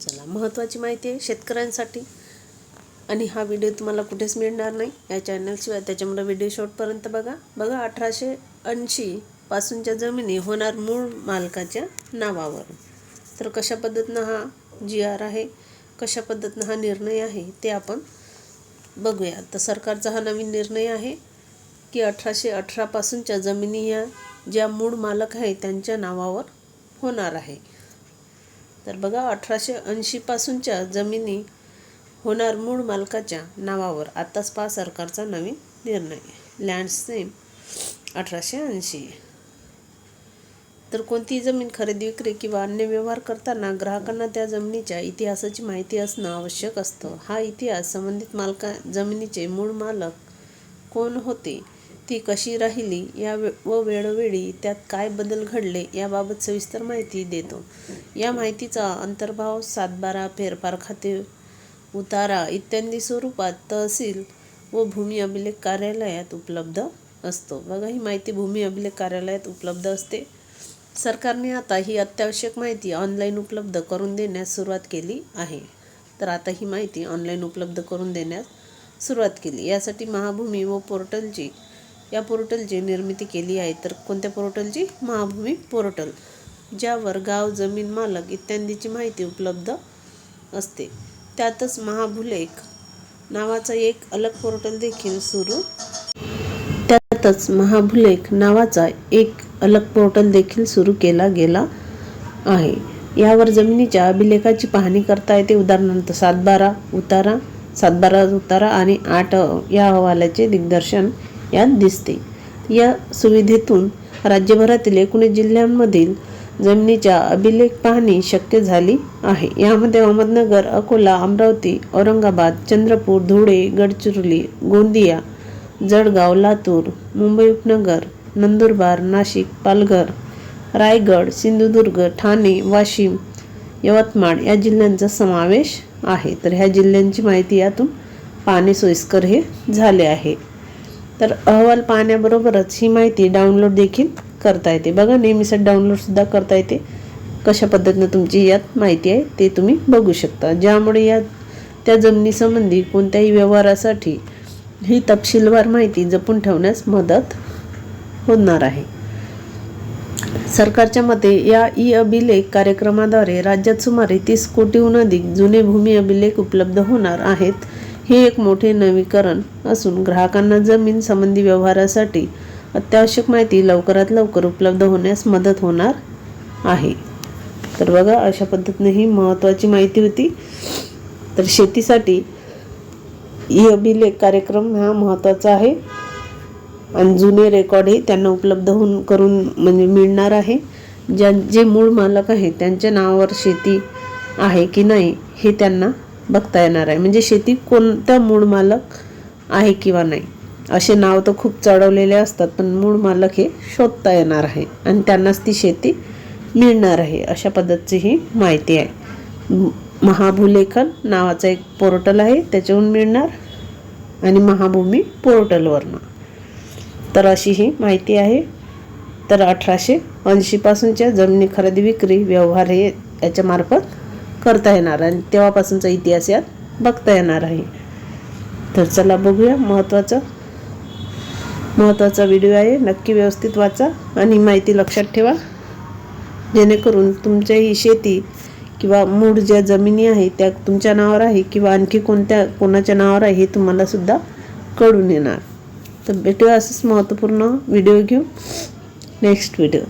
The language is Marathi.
चला महत्त्वाची माहिती आहे शेतकऱ्यांसाठी. आणि हा व्हिडिओ तुम्हाला कुठेच मिळणार नाही. या चॅनलशिवाय त्याच्यामुळे व्हिडिओ शॉर्टपर्यंत बघा. बघा अठराशे ऐंशी पासूनच्या जमिनी होणार मूळ मालकाच्या नावावर तर कशा पद्धतीनं हा जी आर आहे कशा पद्धतीनं हा निर्णय आहे ते आपण बघूया. तर सरकारचा हा नवीन निर्णय आहे की अठराशे अठरापासूनच्या जमिनी या ज्या मूळ मालक आहे त्यांच्या नावावर होणार आहे. तर बघा अठराशे ऐंशीपासूनच्या जमिनी होणार मूळ मालकाच्या नावावर आत्ताच पा सरकारचा नवीन निर्णय. लँड सेम अठराशे ऐंशी. तर कोणतीही जमीन खरेदी विक्री किंवा अन्य व्यवहार करताना ग्राहकांना त्या जमिनीच्या इतिहासाची माहिती असणं आवश्यक असतं. हा इतिहास संबंधित मालका जमिनीचे मूळ मालक कोण होते? ती कशी राहिली या वे व वेळोवेळी त्यात काय बदल घडले याबाबत सविस्तर माहिती देतो. या माहितीचा अंतर्भाव सातबारा फेरफार खाते उतारा इत्यादी स्वरूपात तहसील व भूमी अभिलेख कार्यालयात उपलब्ध असतो. बघा ही माहिती भूमी अभिलेख कार्यालयात उपलब्ध असते. सरकारने आता ही अत्यावश्यक माहिती ऑनलाईन उपलब्ध करून देण्यास सुरुवात केली आहे. तर आता ही माहिती ऑनलाईन उपलब्ध करून देण्यास सुरुवात केली. यासाठी महाभूमी व पोर्टलची या पोर्टलची निर्मिती केली आहे तर कोणत्या पोर्टलची महाभूमी पोर्टल ज्यावर गाव जमीन मालक इत्यादीची माहिती उपलब्ध असते. त्यातच महाभूलेख नावाचा एक अलग पोर्टल देखील सुरू. त्यातच महाभूलेख नावाचा एक अलग पोर्टल देखील सुरू केला गेला आहे. यावर जमिनीच्या अभिलेखाची पाहणी करता येते. उदाहरणार्थ सातबारा उतारा सातबारा उतारा आणि आठ या अहवालाचे दिग्दर्शन यात दिसते. या सुविधेतून राज्यभरातील एकोणीस जिल्ह्यांमधील जमिनीच्या अभिलेख पाहणी शक्य झाली आहे. यामध्ये अहमदनगर अकोला अमरावती औरंगाबाद चंद्रपूर धुळे गडचिरोली गोंदिया जळगाव लातूर मुंबई उपनगर नंदुरबार नाशिक पालघर रायगड सिंधुदुर्ग ठाणे वाशिम यवतमाळ या जिल्ह्यांचा समावेश आहे. तर ह्या जिल्ह्यांची माहिती यातून पाहणे सोयीस्कर हे झाले आहे. तर अहवाल पाहण्याबरोबरच ही माहिती डाउनलोड देखील करता येते. बघा नेहमीसाठी डाउनलोडसुद्धा करता येते. कशा पद्धतीनं तुमची यात माहिती आहे ते तुम्ही बघू शकता. ज्यामुळे या त्या जमिनीसंबंधी कोणत्याही व्यवहारासाठी ही तपशीलवार माहिती जपून ठेवण्यास मदत होणार आहे. सरकारच्या मते या ई अभिलेख कार्यक्रमाद्वारे राज्यात सुमारे तीस कोटीहून अधिक जुने भूमी अभिलेख उपलब्ध होणार आहेत. हे एक मोठे नवीकरण असून ग्राहकांना जमीन संबंधी व्यवहारासाठी अत्यावश्यक माहिती लवकरात लवकर उपलब्ध होण्यास मदत होणार आहे. तर बघा अशा पद्धतीने ही महत्त्वाची माहिती होती. तर शेतीसाठी ई अभिलेख कार्यक्रम हा महत्त्वाचा आहे. आणि जुने रेकॉर्डही त्यांना उपलब्ध होऊन करून म्हणजे मिळणार आहे. ज्या जे मूळ मालक आहे त्यांच्या नावावर शेती आहे की नाही हे त्यांना बघता येणार आहे. म्हणजे शेती कोणत्या मूळ मालक आहे किंवा नाही? असे नाव तर खूप चढवलेले असतात पण मूळ मालक हे शोधता येणार आहे आणि त्यांनाच ती शेती मिळणार आहे अशा पद्धतीची ही माहिती आहे. महाभूलेखन नावाचं एक पोर्टल आहे त्याच्याहून मिळणार आणि महाभूमी पोर्टलवरनं. तर अशी ही माहिती आहे. तर अठराशे ऐंशीपासूनच्या जमिनी खरेदी विक्री व्यवहार हे याच्यामार्फत करता येणार आणि तेव्हापासूनचा इतिहास यात बघता येणार आहे. तर चला बघूया महत्त्वाचं महत्त्वाचा व्हिडिओ आहे. नक्की व्यवस्थित वाचा आणि माहिती लक्षात ठेवा. जेणेकरून तुमच्या ही शेती किंवा मूळ ज्या जमिनी आहे त्या तुमच्या नावावर आहे किंवा आणखी कोणत्या कोणाच्या नावावर आहे हे तुम्हालासुद्धा कळून येणार. तर भेटूया असंच महत्त्वपूर्ण व्हिडिओ घेऊ नेक्स्ट व्हिडिओ